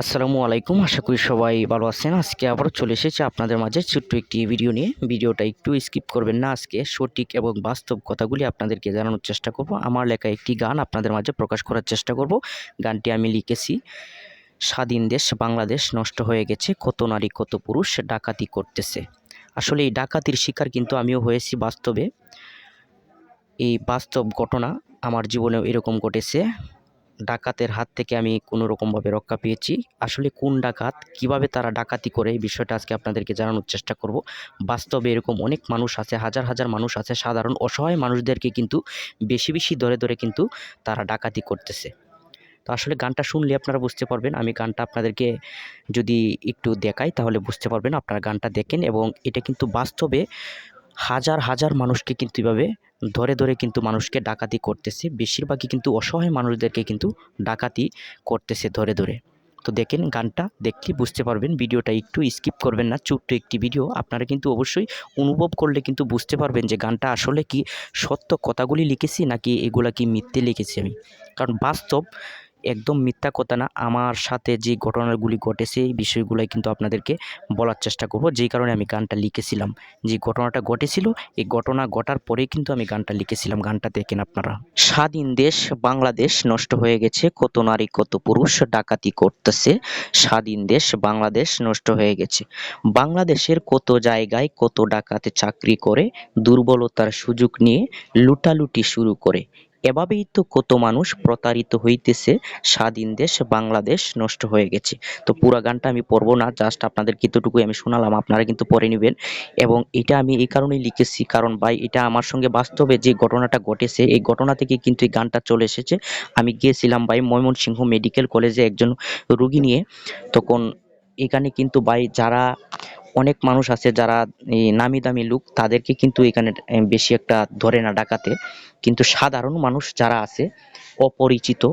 আসসালামু আলাইকুম। আশা করি সবাই ভালো আছেন। আজকে আবারও চলে এসেছে আপনাদের মাঝে ছোট্ট একটি ভিডিও নিয়ে। ভিডিওটা একটু স্কিপ করবেন না। আজকে সঠিক এবং বাস্তব কথাগুলি আপনাদেরকে জানানোর চেষ্টা করব। আমার লেখা একটি গান আপনাদের মাঝে প্রকাশ করার চেষ্টা করব। গানটি আমি লিখেছি, স্বাধীন দেশ বাংলাদেশ নষ্ট হয়ে গেছে। কত নারী, কত পুরুষ ডাকাতি করতেছে। আসলে এই ডাকাতির শিকার কিন্তু আমিও হয়েছি বাস্তবে। এই বাস্তব ঘটনা আমার জীবনেও এরকম ঘটেছে। ডাকাতের হাত থেকে আমি কোনো রকমভাবে রক্ষা পেয়েছি। আসলে কোন ডাকাত, কীভাবে তারা ডাকাতি করে, এই বিষয়টা আজকে আপনাদেরকে জানানোর চেষ্টা করব। বাস্তবে এরকম অনেক মানুষ আছে, হাজার হাজার মানুষ আছে, সাধারণ অসহায় মানুষদেরকে কিন্তু বেশি বেশি ধরে ধরে কিন্তু তারা ডাকাতি করতেছে। তো আসলে গানটা শুনলে আপনারা বুঝতে পারবেন, আমি গানটা আপনাদেরকে যদি একটু দেখাই তাহলে বুঝতে পারবেন, আপনারা গানটা দেখেন এবং এটা কিন্তু বাস্তবে হাজার হাজার মানুষকে কিন্তু এভাবে ধরে ধরে কিন্তু মানুষকে ডাকাতি করতেছে। বেশিরভাগই কিন্তু অসহায় মানুষদেরকে কিন্তু ডাকাতি করতেছে ধরে ধরে। তো দেখেন গানটা দেখলে বুঝতে পারবেন, ভিডিওটা একটু স্কিপ করবেন না, ছোট্ট একটি ভিডিও। আপনারা কিন্তু অবশ্যই অনুভব করলে কিন্তু বুঝতে পারবেন যে গানটা আসলে কি সত্য কথাগুলি লিখেছি নাকি এগুলা কি মিথ্যে লিখেছি আমি। কারণ বাস্তব একদম মিথ্যা কথা না। আমার সাথে যে ঘটনাগুলি ঘটেছে এই বিষয়গুলোই কিন্তু আপনাদেরকে বলার চেষ্টা করব। যেই কারণে আমি গানটা লিখেছিলাম। যে ঘটনাটা ঘটেছিল, এই ঘটনা ঘটার পরেই কিন্তু আমি গানটা লিখেছিলাম। গানটা দেখেন আপনারা। স্বাধীন দেশ, বাংলাদেশ নষ্ট হয়ে গেছে। কত নারী, কত পুরুষ ডাকাতি করতেছে। স্বাধীন দেশ, বাংলাদেশ নষ্ট হয়ে গেছে। বাংলাদেশের কত জায়গায় কত ডাকাতে চাকরি করে, দুর্বলতার সুযোগ নিয়ে লুটালুটি শুরু করে। এভাবেই তো কত মানুষ প্রতারিত হইতেছে, স্বাধীন দেশ বাংলাদেশ নষ্ট হয়ে গেছে। তো পুরো গানটা আমি পড়ব না জাস্ট আপনাদের কতটুকুই আমি শোনালাম, আপনারা কিন্তু পড়ে নেবেন। এবং এটা আমি এই কারণেই লিখেছি, কারণ ভাই, এটা আমার সঙ্গে বাস্তবে যে ঘটনাটা ঘটেছে, এই ঘটনা থেকে কিন্তু এই গানটা চলে এসেছে। আমি গিয়েছিলাম ভাই ময়মনসিংহ মেডিকেল কলেজে একজন রুগী নিয়ে। তখন এখানে কিন্তু ভাই যারা অনেক মানুষ আছে যারা এই নামি দামি লোক, তাদেরকে কিন্তু এখানে বেশি একটা ধরে না ডাকাতে। কিন্তু সাধারণ মানুষ যারা আছে, অপরিচিত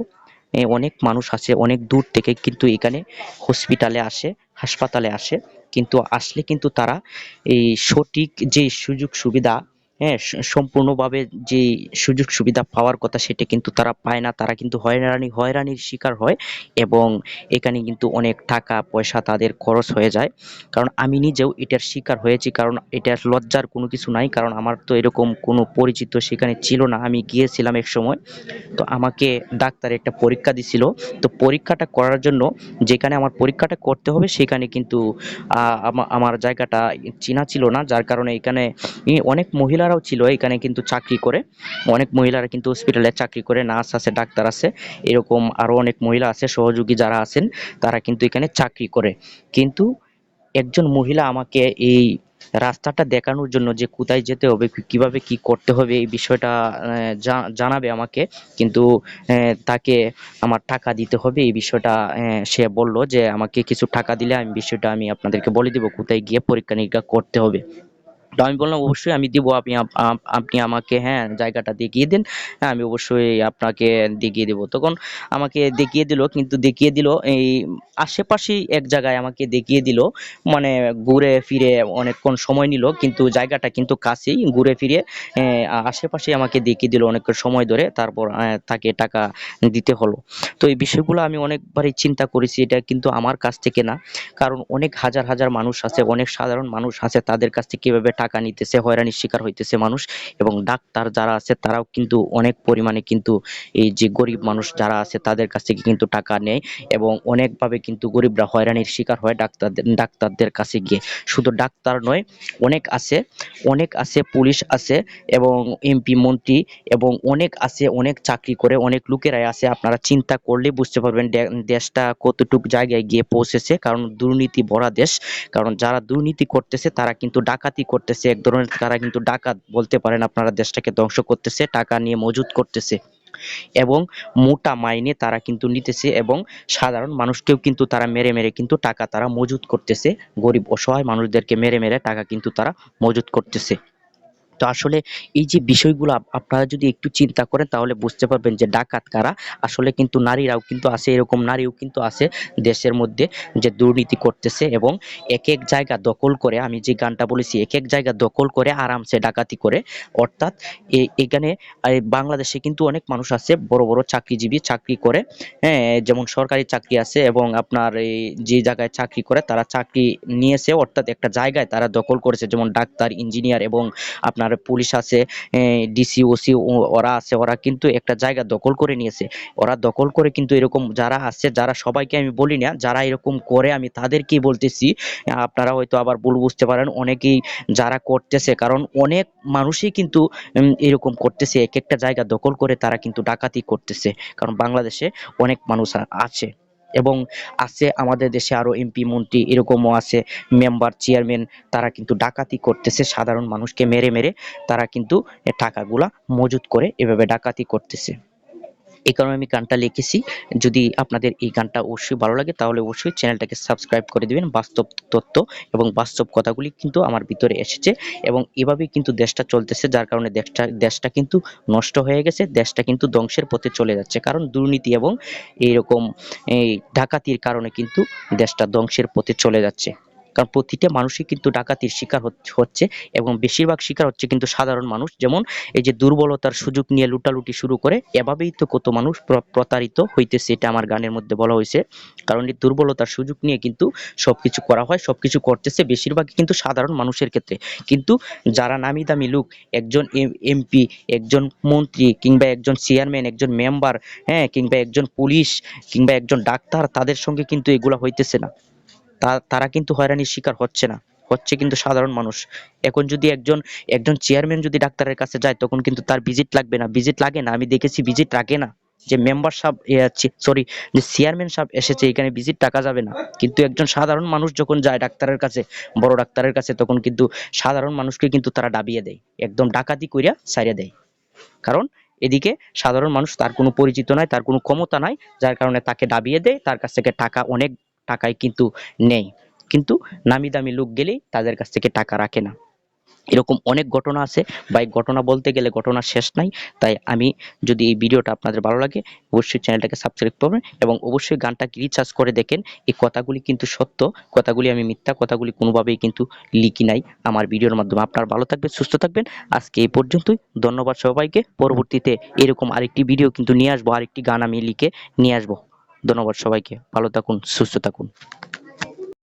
অনেক মানুষ আছে, অনেক দূর থেকে কিন্তু এখানে হসপিটালে আসে, হাসপাতালে আসে। কিন্তু আসলে কিন্তু তারা এই সঠিক যে সুযোগ সুবিধা হ্যাঁ সম্পূর্ণভাবে যে সুযোগ সুবিধা পাওয়ার কথা সেটা কিন্তু তারা পায় না। তারা কিন্তু হয়রানি, হয়রানির শিকার হয় এবং এখানে কিন্তু অনেক টাকা, পয়সা তাদের খরচ হয়ে যায়। কারণ আমি নিজেও এটার শিকার হয়েছি কারণ এটার লজ্জার কোনো কিছু নাই। কারণ আমার তো এরকম কোনো পরিচিত সেখানে ছিল না। আমি গিয়েছিলাম এক সময়। তো আমাকে ডাক্তার একটা পরীক্ষা দিছিল। তো পরীক্ষাটা করার জন্য যেখানে আমার পরীক্ষাটা করতে হবে সেখানে কিন্তু আমার জায়গাটা চেনা ছিল না। যার কারণে এখানে অনেক অনেক মহিলারাও ছিল, এখানে কিন্তু চাকরি করে। অনেক মহিলারা কিন্তু হসপিটালে চাকরি করে নার্স আছে, ডাক্তার আছে। এরকম আরও অনেক মহিলা আছে, সহযোগী যারা আছেন, তারা কিন্তু এখানে চাকরি করে। কিন্তু একজন মহিলা আমাকে এই রাস্তাটা দেখানোর জন্য যে কোথায় যেতে হবে কীভাবে কি করতে হবে, এই বিষয়টা জানাবে আমাকে। কিন্তু তাকে আমার টাকা দিতে হবে, এই বিষয়টা সে বলল যে, আমাকে কিছু টাকা দিলে আমি বিষয়টা আমি আপনাদেরকে বলে দিব, কোথায় গিয়ে পরীক্ষা নিরীক্ষা করতে হবে। আমি বললাম, অবশ্যই আমি দিব। আপনি আপ- আপ- আপনি আমাকে হ্যাঁ জায়গাটা দেখিয়ে দিন। হ্যাঁ আমি অবশ্যই আপনাকে দেখিয়ে দেবো। তখন আমাকে দেখিয়ে দিল, কিন্তু দেখিয়ে দিল, এই আশেপাশেই এক জায়গায় আমাকে দেখিয়ে দিল। মানে ঘুরে ফিরে অনেকক্ষণ সময় নিল, কিন্তু জায়গাটা কিন্তু কাছেই। ঘুরে ফিরে আশেপাশে আমাকে দেখিয়ে দিল অনেক সময় ধরে। তারপর তাকে টাকা দিতে হলো। তো এই বিষয়গুলো আমি অনেকবারই চিন্তা করেছি। এটা কিন্তু আমার কাছ থেকে না। কারণ অনেক হাজার হাজার মানুষ আছে, অনেক সাধারণ মানুষ আছে, তাদের কাছ থেকে কীভাবে টাকা নিতেছে, হয়রানির শিকার হইতেছে মানুষ এবং ডাক্তার যারা আছে তারাও কিন্তু অনেক পরিমাণে কিন্তু এই যে গরিব মানুষ যারা আছে তাদের কাছ থেকে কিন্তু টাকা নেয় এবং অনেকভাবে কিন্তু গরিবরা হয়রানির শিকার হয় ডাক্তারদের ডাক্তারদের কাছে গিয়ে। শুধু ডাক্তার নয়, অনেক আছে অনেক আছে, পুলিশ আছে এবং এমপি, মন্ত্রী এবং অনেক আছে, অনেক চাকরি করে, অনেক লোকেরাই আছে। আপনারা চিন্তা করলে বুঝতে পারবেন দেশটা কতটুক জায়গায় গিয়ে পৌঁছেছে। কারণ দুর্নীতি ভরা দেশ, কারণ যারা দুর্নীতি করতেছে তারা কিন্তু ডাকাতি করতেছে। এক ধরনের তারা কিন্তু ডাকাত বলতে পারেন আপনারা দেশটাকে ধ্বংস করতেছে, টাকা নিয়ে মজুত করতেছে। এবং মোটা মাইনে তারা কিন্তু নিতেছে এবং সাধারণ মানুষকেও কিন্তু তারা মেরে মেরে কিন্তু টাকা তারা মজুত করতেছে। গরিব, অসহায় মানুষদেরকে মেরে মেরে টাকা কিন্তু তারা মজুত করতেছে। তো আসলে এই যে বিষয়গুলো আপনারা যদি একটু চিন্তা করেন তাহলে বুঝতে পারবেন যে ডাকাত কারা। আসলে কিন্তু নারীরাও কিন্তু আছে, এরকম নারীও কিন্তু আছে দেশের মধ্যে যে দুর্নীতি করতেছে এবং এক এক জায়গা দখল করে, আমি যে গানটা বলেছি এক এক জায়গা দখল করে আরামসে ডাকাতি করে। অর্থাৎ এখানে বাংলাদেশে কিন্তু অনেক মানুষ আছে বড় বড় চাকরিজীবী চাকরি করে। হ্যাঁ যেমন সরকারি চাকরি আছে এবং আপনার এই যে জায়গায় চাকরি করে তারা চাকরি নিয়েছে, অর্থাৎ একটা জায়গায় তারা দখল করেছে, যেমন ডাক্তার, ইঞ্জিনিয়ার এবং আপনার পুলিশ আছে ডিসি ওসি ওরা আছে, ওরা কিন্তু একটা জায়গা দখল করে নিয়েছে। ওরা দখল করে কিন্তু এরকম যারা আছে, যারা সবাইকে আমি বলি না, যারা এরকম করে আমি তাদেরকেই বলতেছি। আপনারা হয়তো আবার ভুল বুঝতে পারেন, অনেকেই যারা করতেছে, কারণ অনেক মানুষই কিন্তু এরকম করতেছে এক একটা জায়গা দখল করে তারা কিন্তু ডাকাতি করতেছে। কারণ বাংলাদেশে অনেক মানুষ আছে। এবং আছে আমাদের দেশে আরও এমপি মন্ত্রী এরকমও আছে মেম্বার চেয়ারম্যান তারা কিন্তু ডাকাতি করতেছে, সাধারণ মানুষকে মেরে মেরে তারা কিন্তু টাকাগুলা মজুত করে এভাবে ডাকাতি করতেছে। এই কারণে আমি গানটা লিখেছি। যদি আপনাদের এই গানটা অবশ্যই ভালো লাগে, তাহলে অবশ্যই চ্যানেলটাকে সাবস্ক্রাইব করে দিবেন। বাস্তব তথ্য এবং বাস্তব কথাগুলি কিন্তু আমার ভিতরে এসেছে এবং এভাবেই কিন্তু দেশটা চলতেছে, যার কারণে দেশটা দেশটা কিন্তু নষ্ট হয়ে গেছে, দেশটা কিন্তু ধ্বংসের পথে চলে যাচ্ছে। কারণ দুর্নীতি এবং এইরকম এই ডাকাতির কারণে কিন্তু দেশটা ধ্বংসের পথে চলে যাচ্ছে। কারণ প্রতিটা মানুষই কিন্তু ডাকাতির শিকার হচ্ছে- এবং বেশিরভাগ শিকার হচ্ছে কিন্তু সাধারণ মানুষ। যেমন এই যে দুর্বলতার সুযোগ নিয়ে লুটালুটি শুরু করে, এভাবেই তো কত মানুষ প্র- প্রতারিত হইতেছে এটা আমার গানের মধ্যে বলা হয়েছে। কারণ এই দুর্বলতার সুযোগ নিয়ে কিন্তু সবকিছু করা হয়, সবকিছু করতেছে বেশিরভাগই কিন্তু সাধারণ মানুষের ক্ষেত্রে। কিন্তু যারা নামি দামি লোক, একজন এমপি, একজন মন্ত্রী কিংবা একজন চেয়ারম্যান, একজন মেম্বার হ্যাঁ কিংবা একজন পুলিশ কিংবা একজন ডাক্তার, তাদের সঙ্গে কিন্তু এগুলা হইতেছে না। তারা কিন্তু হয়রানির শিকার হচ্ছে না। হচ্ছে কিন্তু সাধারণ মানুষ। এখন যদি একজন একজন চেয়ারম্যান যদি ডাক্তারের কাছে যায়, তখন কিন্তু তার ভিজিট লাগবে না। ভিজিট লাগে না। আমি দেখেছি ভিজিট রাখে না। যে মেম্বার সাহেব সরি যে চেয়ারম্যান সাহেব এসেছে, এখানে ভিজিট টাকা যাবে না। কিন্তু একজন সাধারণ মানুষ যখন যায় ডাক্তারের কাছে, বড় ডাক্তারের কাছে, তখন কিন্তু সাধারণ মানুষকে কিন্তু তারা ডাবিয়ে দেয়। একদম ডাকাতি কইরা ছাইড়া দেয়। কারণ এদিকে সাধারণ মানুষ তার কোনো পরিচিত নাই, তার কোনো ক্ষমতা নাই, যার কারণে তাকে ডাবিয়ে দেয়। তার কাছ থেকে টাকা অনেক টাকায় কিন্তু নেই। কিন্তু নামি দামি লোক গেলেই তাদের কাছ থেকে টাকা রাখে না। এরকম অনেক ঘটনা আছে। বা এই ঘটনা বলতে গেলে ঘটনা শেষ নাই। তাই আমি যদি এই ভিডিওটা আপনাদের ভালো লাগে, অবশ্যই চ্যানেলটাকে সাবস্ক্রাইব করবেন এবং অবশ্যই গানটাকে রিচার্জ করে দেখেন, এই কথাগুলি কিন্তু সত্য। কথাগুলি আমি মিথ্যা, কথাগুলি কোনোভাবেই কিন্তু লিখি নাই আমার ভিডিওর মাধ্যমে। আপনার ভালো থাকবেন, সুস্থ থাকবেন। আজকে এই পর্যন্তই। ধন্যবাদ সবাইকে। পরবর্তীতে এরকম আরেকটি ভিডিও কিন্তু নিয়ে আসব, আরেকটি গান আমি লিখে নিয়ে আসব। ধন্যবাদ সবাইকে। ভালো থাকুন সুস্থ থাকুন।